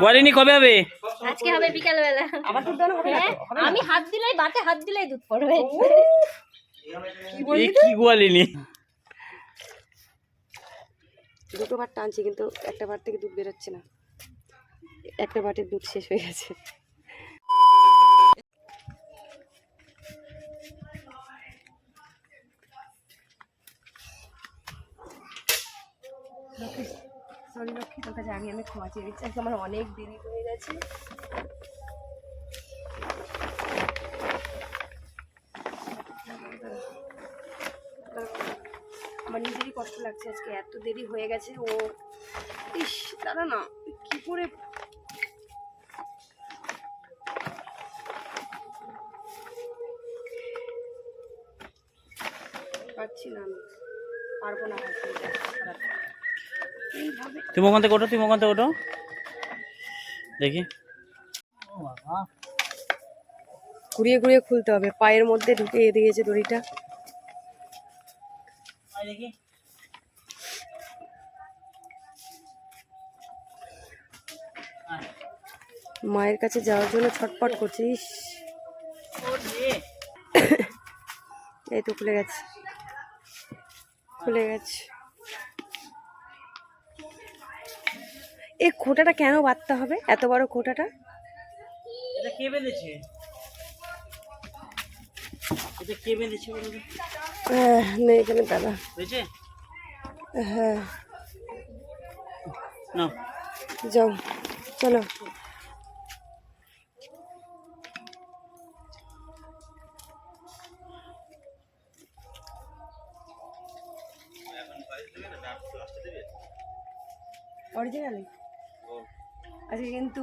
বলেনি কবে হবে? আজকে হবে বিকাল বেলা হ্যাঁ? আমি হাত দিলেই বাতে হাত দিলেই দুধ পড়বে। এই কি গোয়ালিনি দুটো বার টানছি কিন্তু একটা বার থেকে দুধ বেরোচ্ছে না। একটা বাটির দুধ শেষ হয়ে গেছে। সরি লক্ষ্মী তোর কাছে আমি আমি ক্ষমা চেয়ে আজকে আমার অনেক দেরি হয়ে গেছে। আমার নিজেরই কষ্ট লাগছে আজকে, এত দেরি হয়ে গেছে। ও, ইস, দাদা না, কি করে পারছি না আমি। পারব না তুমি ওখান থেকে ওঠো তুমি ওখান থেকে ওঠো। দেখি। ঘুরিয়ে ঘুরিয়ে খুলতে হবে, পায়ের মধ্যে ঢুকে দিয়েছে দড়িটা। মায়ের কাছে যাওয়ার জন্য ছটপট করছিস এই তো খুলে গেছে। খুলে গেছে। এই খোটাটা কেন বাঁধতে হবে? এত বড় খোটাটা? এটা কে বেঁধেছে? এটা কে বেঁধেছে? আহ, এখানে দাদা। হয়েছে? হ্যাঁ। না যাও চলো। অরিজিনালি আজকে কিন্তু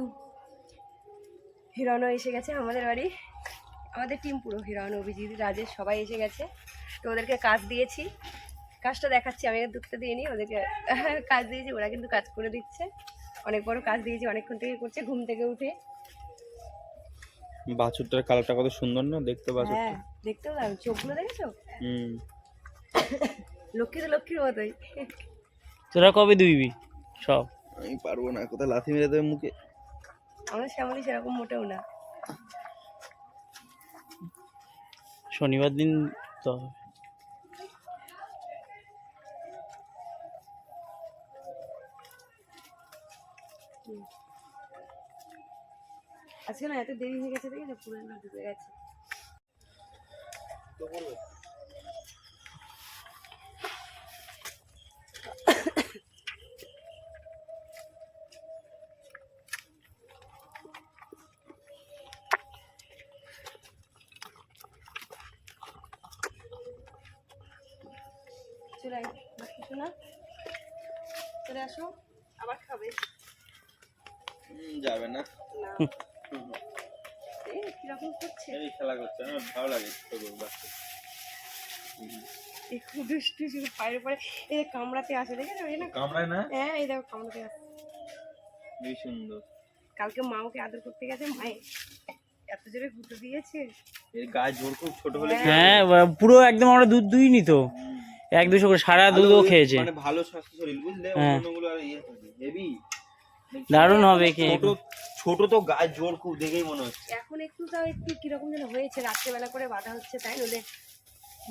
হিরণও এসে গেছে আমাদের বাড়ি। আমাদের টিম পুরো হিরণ অভিজিৎ রাজেশ সবাই এসে গেছে। তো ওদেরকে কাজ দিয়েছি। কাজটা দেখাচ্ছি আমি দুঃখটা দিইনি ওদেরকে কাজ দিয়েছি ওরা কিন্তু কাজ করে দিচ্ছে। অনেক বড় কাজ দিয়েছি অনেকক্ষণ থেকে করছে ঘুম থেকে উঠে। বাছুরটার কালারটা কত সুন্দর না দেখতে বাছুর হ্যাঁ দেখতেও দাম চোখগুলো দেখেছ? হুম। লক্ষ্মী তো লক্ষ্মীর মতোই। তোরা কবে দুইবি সব। আমি পারব না কোথায় লাথি মেরে দেবে মুখে? আমাদের শ্যামলি সেরকম মোটেও না। শনিবার দিন তো আজকে না এত দেরি হয়ে গেছে দেখেছ? পুরো না ঢুকে গেছে চলে আসো আবার খাবে। যাবে না। না। এই কীরকম করছে এই খেলা করছে আমার ভালো লাগে ছোট বাচ্চা একটু দুষ্টু শুধু পায়ের এই কামড়াতে আসে না? কামড়ায় না? হ্যাঁ এই দেখো কামড়াতে আসে। বেশ সুন্দর। কালকে মা ওকে আদর করতে গেছে মায়ে এত জোরে ঘুরতে দিয়েছে। এর গায়ে জোর খুব ছোট হলে হ্যাঁ। পুরো একদম আমরা দুধ দুইনি তো। এক দুশো করে সারা দুধও খেয়েছে। মানে ভালো স্বাস্থ্য শরীর বুঝলে? হ্যাঁ। অন্যগুলো আর ইয়ে থাকে হেভি দারুণ হবে কি? ছোট ছোট তো গায়ে জোর খুব দেখেই মনে হচ্ছে। এখন একটু তাও একটু কীরকম যেন হয়েছে রাত্রেবেলা করে বাধা হচ্ছে তাই নলে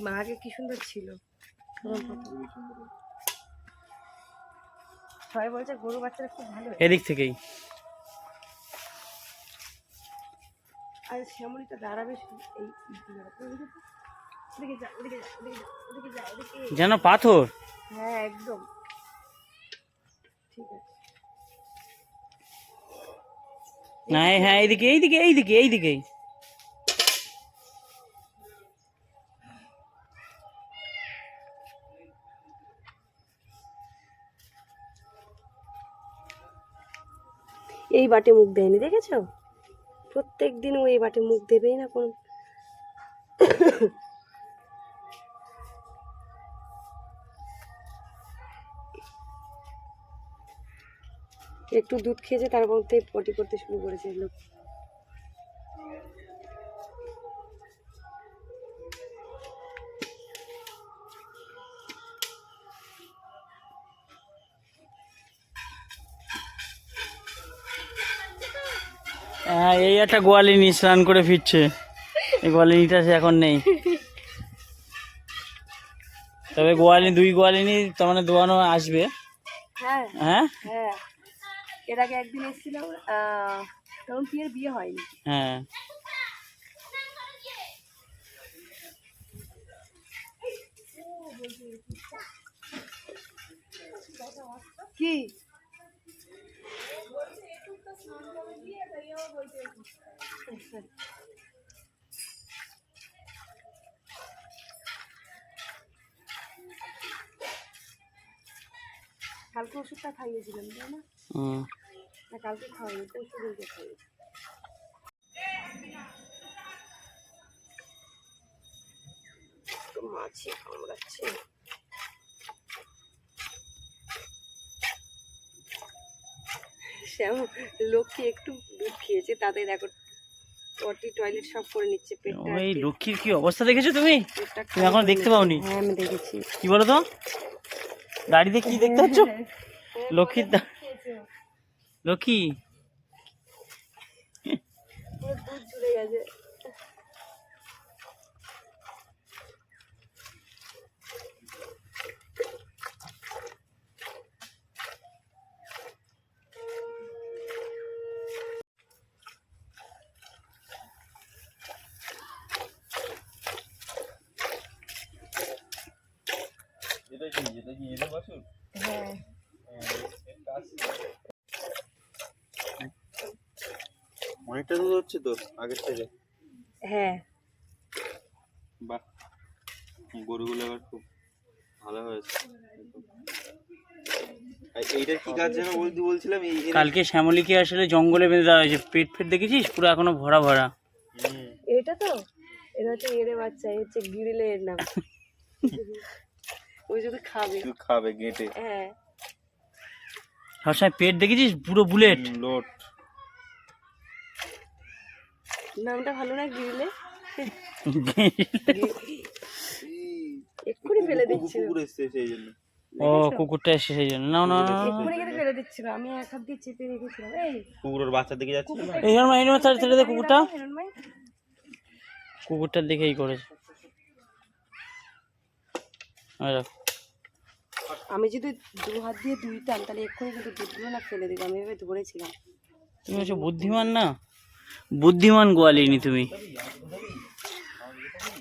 মা আগে কি সুন্দর ছিল। সবাই বলছে গরু বাচ্চারা খুব ভালো এদিক থেকেই। আর শ্যামলিটা দাঁড়াবে এই যেন পাথর। হ্যাঁ একদম। না এই- হ্যাঁ এইদিকে এইদিকে এইদিকে এইদিকেই এই বাটে মুখ দেয়নি দেখেছ? প্রত্যেক দিন ও এই বাটে মুখ দেবেই না কোন। একটু দুধ খেয়েছে তার মধ্যে পটি করতে শুরু করেছে লোক হ্যাঁ এই একটা গোয়ালিনী স্নান করে ফিরছে। এই গোয়ালিনীটা সে এখন নেই। তবে গোয়ালিনী দুই গোয়ালিনী তার মানে দোয়ানো আসবে। হ্যাঁ। হ্যাঁ? হ্যাঁ। এর আগে একদিন এসেছিলাম আহ, তখন পিয়ের বিয়ে হয়নি। হ্যাঁ। কি? কালকে ওষুধটা খাইয়েছিলাম তাই না। না কালকে খাওয়াইনি ওষুধ খাইয়েছি মাছি কামড়াচ্ছে। শ্যাম লক্ষ্মী একটু দুধ খেয়েছে তাতে দেখো পটি টয়লেট সব করে নিচ্ছে পেটটা ওই লক্ষ্মীর কি অবস্থা দেখেছ তুমি? এখনও দেখতে পাওনি? হ্যাঁ আমি দেখেছি। কি বলো তো গাড়িতে কি দেখতে পাচ্ছ? লক্ষ্মীর দা- লক্ষ্মী এটা কি এটা কি এদের বাছুর হ্যাঁ। অনেকটা দুধ হচ্ছে তো আগের থেকে। হ্যাঁ। বাহ গরুগুলো এবার খুব ভালো হয়েছে। আর এইটার কি কাজ যেন বলতে বলছিলাম এই কালকে শ্যামলীকে আসলে জঙ্গলে বেঁধে দেওয়া হয়েছে। পেট ফেট দেখেছিস? পুরো এখনও ভরা ভরা। এটা তো? এটা হচ্ছে এড়ে বাচ্চা এই হচ্ছে গিরিলে এর নাম। ওই শুধু খাবে। খাবে গেটে। হ্যাঁ। সবসময় পেট দেখেছিস? পুরো বুলেট। লোট। নামটা ভালো না গিরিলে? এক্ষুনি ফেলে জন্য। ও কুকুরটা এসে সেই জন্য। না না এক্ষুনি কিন্তু ফেলে দিচ্ছিল। আমি এক হাত দিয়ে চেপে রেখেছিলাম। এই। কুকুরের বাচ্চার দিকে যাচ্ছে এই জন্য এই জন্য ছেড়ে দে কুকুরটা। কুকুরটার দেখেই করেছে। এই দেখো। আমি যদি দু হাত দিয়ে দুইতাম তাহলে এক্ষুনি কিন্তু দুধগুলো না ফেলে দিতাম আমি এভাবে ধরেছিলাম তুমি হচ্ছে বুদ্ধিমান না? বুদ্ধিমান গোয়ালিনি তুমি।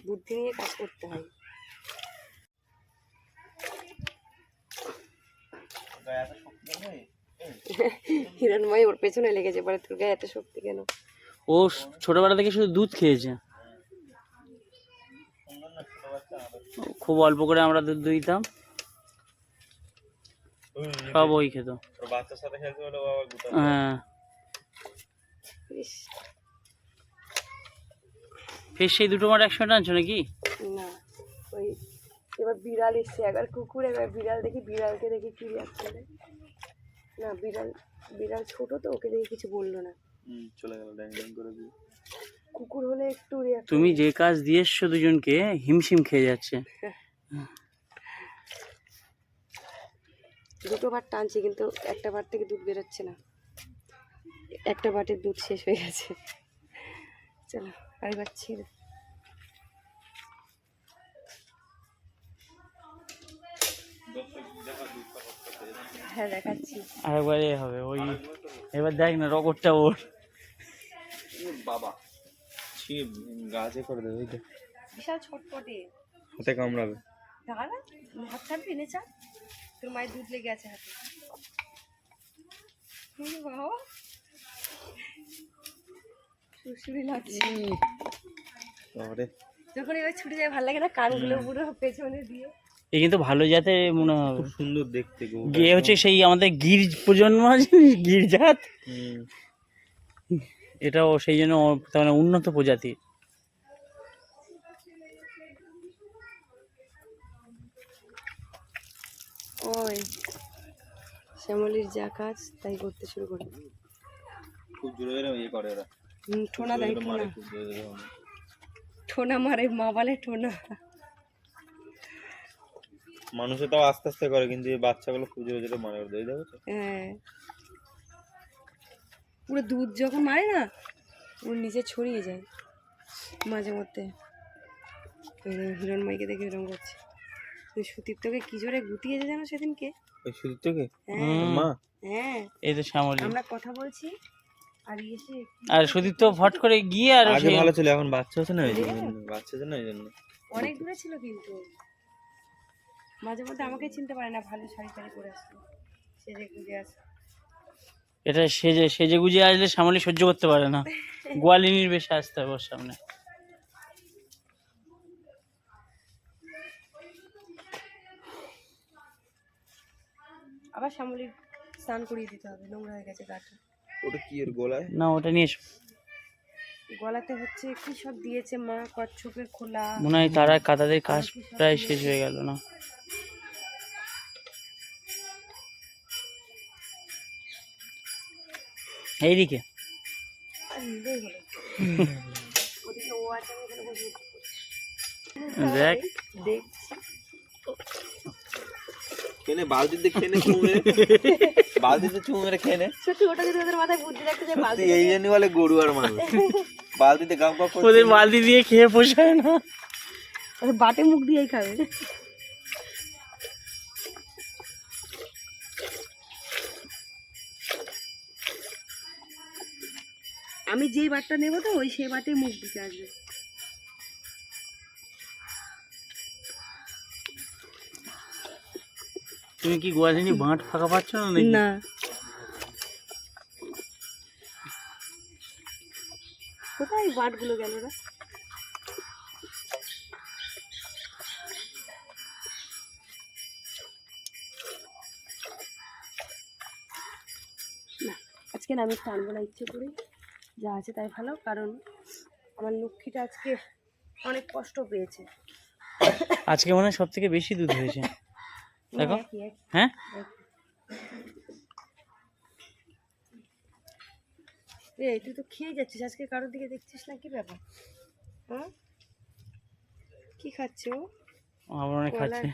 বুদ্ধি নিয়ে কাজ করতে হয়। হিরণময় ওর পেছনে লেগেছে পরে তোর গায়ে এত শক্তি কেন? ও ছোটবেলা থেকে শুধু দুধ খেয়েছে। খুব অল্প করে আমরা দুধ দিতাম। সব ওই খেত। হ্যাঁ। ফের সেই দুটো মাঠ একসঙ্গে টানছো নাকি? না ওই এবার বিড়াল এসছে একবার কুকুর এবার বিড়াল দেখি বিড়ালকে দেখি কি করে না বিড়াল বিড়াল ছোট তো ওকে দেখে কিছু বলল না। চলে গেল ড্যাং ড্যাং করে দিয়ে কুকুর হলে একটু তুমি যে কাজ দিয়ে এসছো দুজনকে হিমশিম খেয়ে যাচ্ছে। দুটো বার টানছি কিন্তু একটা বার থেকে দুধ বেরোচ্ছে না। একটা বাটির দুধ শেষ হয়ে গেছে। চলো আরেকবার ছেড়ে। হ্যাঁ দেখাচ্ছি। আরেকবার এ হবে ওই এবার দেখ না রকটটা ওর। বাবা। ছি গাছে করে দেবে বিশাল ছটপটে। হাতে কামড়াবে। দাঁড়া হাত ছাড়বি নে চা। তোর মায়ের দুধ লেগে আছে হাতে। হুম, বাবা। সুরসুরি লাগছে। বাবারে যখন এবার ছুটে যায় ভালো লাগে না কানগুলো পুরো পেছনে দিয়ে। এ কিন্তু ভালো জাতে মনে হবে খুব সুন্দর দেখতে গো গিয়ে হচ্ছে সেই আমাদের গির প্রজন্ম আছে গির জাত এটাও সেই জন্য মানে উন্নত প্রজাতি ওই শ্যামলির যা কাজ তাই করতে শুরু করে খুব জোরে জোরে ইয়ে করে ওরা। ঠোনা দেয় ঠোনা। ঠোনা মারে মা বলে ঠোনা। মানুষে তাও আস্তে আস্তে করে কিন্তু এই বাচ্চাগুলো খুব জোরে জোরে মারে দেখো হ্যাঁ। পুরো দুধ যখন মারে না ওর নিচে ছড়িয়ে যায় মাঝে মধ্যে। হিরণময়কে দেখে এরকম করছে। ওই সুদীপ্তকে কি জোরে গুটিয়েছে জানো সেদিনকে? ওই সুদীপ্তকে? হ্যাঁ। মা। হ্যাঁ। এই তো শ্যামলী। আমরা কথা বলছি আর সুদীপ তো ফট করে গিয়ে আর আগে ভালো ছিল এখন বাচ্চা হচ্ছে না ওই জন্য বাচ্চা হচ্ছে না ওই জন্য। অনেক দূরে ছিল কিন্তু। মাঝে মধ্যে আমাকে চিনতে পারে না ভালো শাড়ি টাড়ি পরে আসতো সেজে গুজে আসে এটা সেজে সেজে গুজে আসলে শ্যামলী সহ্য করতে পারে না। গোয়ালিনীর বেশে আসতে হবে ওর সামনে। আবার শ্যামলির স্নান করিয়ে দিতে হবে নোংরা হয়ে গেছে গাটা ওটা কি এর গোলায়? না ওটা নিয়ে এসো। গলাতে হচ্ছে কি সব দিয়েছে মা? কচ্ছপের খোলা। মনে হয় তারা কাতাদের কাজ প্রায় শেষ হয়ে গেল না। এইদিকে। দেখ। দেখছি। খেনে বালতিতে খেনে চুমু বালতিতে চুমু মেরে খেনে সত্যি ওটা যদি ওদের মাথায় বুদ্ধি রাখতে যায় বালতি এই জন্য বলে গরু আর মানুষ। বালতিতে গাম গাম করছে। ওদের বালতি দিয়ে খেয়ে পোষায় না। ওদের বাটে মুখ দিয়েই খাবে। আমি যেই বাটটা নেব তো ওই সেই বাটে মুখ দিতে আসবে। তুমি কি গোয়ালিনী বাঁট ফাঁকা পাচ্ছ না নাকি? না। কোথায় বাটগুলো গেল রে? না আজকে না আমি টানবো না ইচ্ছে করে। যা আছে তাই ভালো কারণ আমার লক্ষ্মীটা আজকে অনেক কষ্ট পেয়েছে। আজকে মনে হয় সব থেকে বেশি দুধ হয়েছে। দেখো। একই হ্যাঁ? এই তুই তো খেয়ে যাচ্ছিস আজকে কারোর দিকে দেখছিস না? কি ব্যাপার? হ্যাঁ? কি খাচ্ছে ও? আমার খাচ্ছে।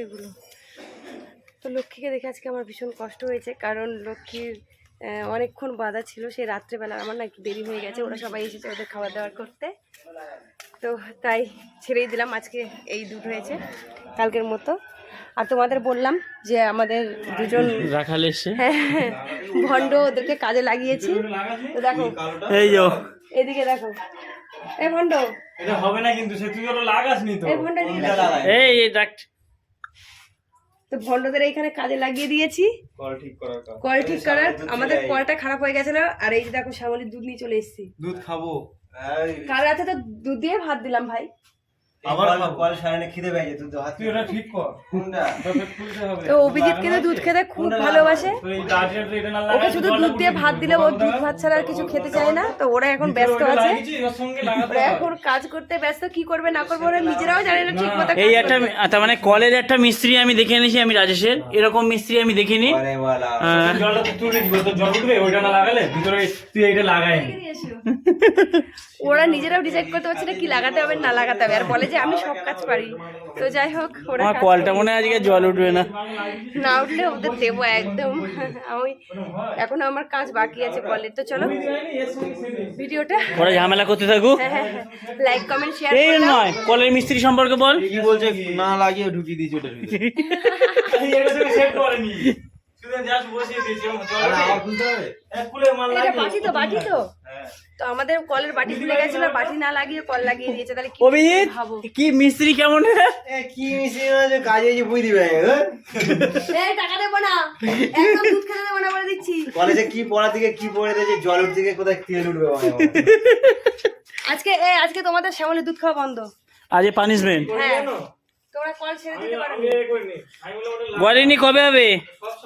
এগুলো। তো লক্ষ্মীকে দেখে আজকে আমার ভীষণ কষ্ট হয়েছে কারণ লক্ষ্মীর অনেকক্ষণ বাধা ছিল সেই রাত্রেবেলা আমার না একটু দেরি হয়ে গেছে ওরা সবাই এসেছে ওদের খাবার দাবার করতে। তো তাই ছেড়েই দিলাম আজকে এই দুধ হয়েছে কালকের মতো। আর তোমাদের বললাম যে আমাদের দুজন রাখাল এসে হ্যাঁ, ভণ্ড ওদেরকে কাজে লাগিয়েছি। তো দেখো এই যো এদিকে দেখো। এই ভণ্ড। এটা হবে না কিন্তু সে তুই ওটা লাগাসনি তো। এই ভণ্ড এই এই ডাক তো ভণ্ডদের এইখানে কাজে লাগিয়ে দিয়েছি। কল ঠিক করার কাজ কল ঠিক করার আমাদের কলটা খারাপ হয়ে গেছে না? আর এই যে দেখো শ্যামলির দুধ নিয়ে চলে এসেছি। দুধ খাব। কাল রাতে তো দুধ দিয়ে ভাত দিলাম ভাই। আবার কল সারানে খিদে পেয়েছে তুই তো হাত তুই ওটা ঠিক কর। কোনটা? তো অভিজিৎকে তো দুধ খেতে খুব ভালোবাসে? ওকে শুধু দুধ দিয়ে ভাত দিলে ও দুধ ভাত ছাড়া আর কিছু খেতে চায় না? তো ওরা এখন ব্যস্ত আছে। ওরা এখন কাজ করতে ব্যস্ত কি করবে না করবে ওরা নিজেরাও জানে না ঠিক মতো এই একটা তার মানে কলের একটা মিস্ত্রি আমি দেখে এনেছি আমি রাজেশের। এরকম মিস্ত্রি আমি দেখিনি। আরে বালা আহ, ওরা নিজেরাও ডিসাইড করতে পারছে না কি লাগাতে হবে না লাগাতে হবে। আর বলে যে আমি সব কাজ পারি। তো যাই হোক ওরা আমার কলটা মনে হয় আজকে জল উঠবে না। না উঠলে ওদের দেবো একদম। আমি এখনও আমার কাজ বাকি আছে কলের তো চলো ভিডিওটা ওরা ঝামেলা করতে থাকুক। লাইক কমেন্ট শেয়ার এই নয় কলের মিস্ত্রি সম্পর্কে বল। কি বলছে না লাগিয়ে ঢুকিয়ে দিয়েছে ওটার ভিতরে। আরে আবার খুলতে হবে? এটা বাটি তো বাটি তো। তো আমাদের কলের বাটি খুলে গেছিল বাটি না লাগিয়ে কল লাগিয়ে দিয়েছে তাহলে কি অভিজিৎ কি মিস্ত্রি কেমন? কি মিশিয়ে আছে কাজে যে বুঝ দিবে? এই টাকা দেবো না। একদম দুধ খেতে দেবো না বলে দিচ্ছি। কলেজে কি পড়া থেকে কি পড়ে দিয়েছে জল উঠতে গিয়ে কোথায় তেল উঠবে আজকে এ আজকে তোমাদের শ্যামলি দুধ খাওয়া বন্ধ। আজ পানিশমেন্ট হ্যাঁ। তোমরা কল ছেড়ে দিতে পারো গোয়ালিনী কবে হবে?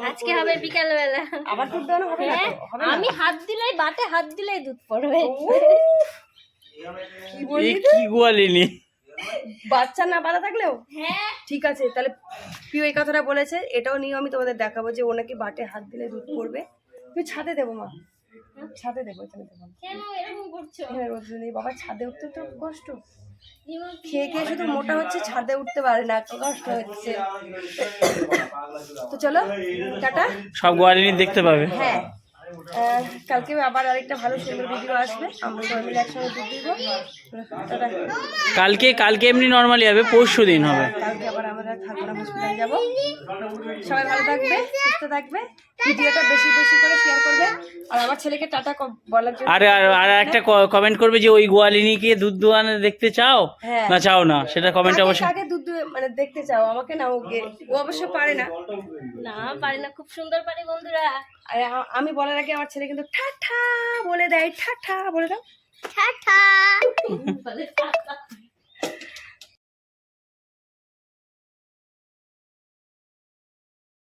আজকে হবে বিকাল বেলা আবার দুধ দেওয়ানো হবে না হ্যাঁ? আমি হাত দিলেই বাটে হাত দিলেই দুধ পড়বে। কি গোয়ালিনী বাচ্চা না বাধা থাকলেও? হ্যাঁ। ঠিক আছে তাহলে প্রিয় এই কথাটা বলেছে এটাও নিয়ে আমি তোমাদের দেখাবো যে ও নাকি বাটে হাত দিলে দুধ পড়বে। তুই ছাদে দেবো মা। ছাদে দেবো এখানে দেবো নেই বাবা ছাদে উঠতে তো কষ্ট। খেয়ে খেয়ে শুধু মোটা হচ্ছে ছাদে উঠতে পারে না কি কষ্ট হচ্ছে। তো চলো টাটা। সব গোয়ালিনী দেখতে পাবে। হ্যাঁ কালকে আবার আরেকটা ভালো সুন্দর ভিডিও আসবে। আমরা সবাই মিলে একসঙ্গে দুধ দিব। কালকে কালকে এমনি নর্মালি হবে পরশু দিন হবে। কালকে আবার আমরা ঠাকুরা হসপিটাল যাব। সবাই ভালো থাকবে সুস্থ থাকবে। ভিডিওটা বেশি বেশি করে শেয়ার করবে। আর আমার ছেলেকে টাটা বলার জন্য। আর আর আর একটা কমেন্ট করবে যে ওই গোয়ালিনীকে দুধ দোয়ানে দেখতে চাও? হ্যাঁ। না চাও না? সেটা কমেন্ট অবশ্যই কাকে দুধ মানে দেখতে চাও? আমাকে না ওকে। ও অবশ্য পারে না। না পারি না। খুব সুন্দর পারি বন্ধুরা। আমি বলার আগে আমার ছেলে কিন্তু ঠাঠা বলে দেয়। ঠাঠা বলে দাও। 查查。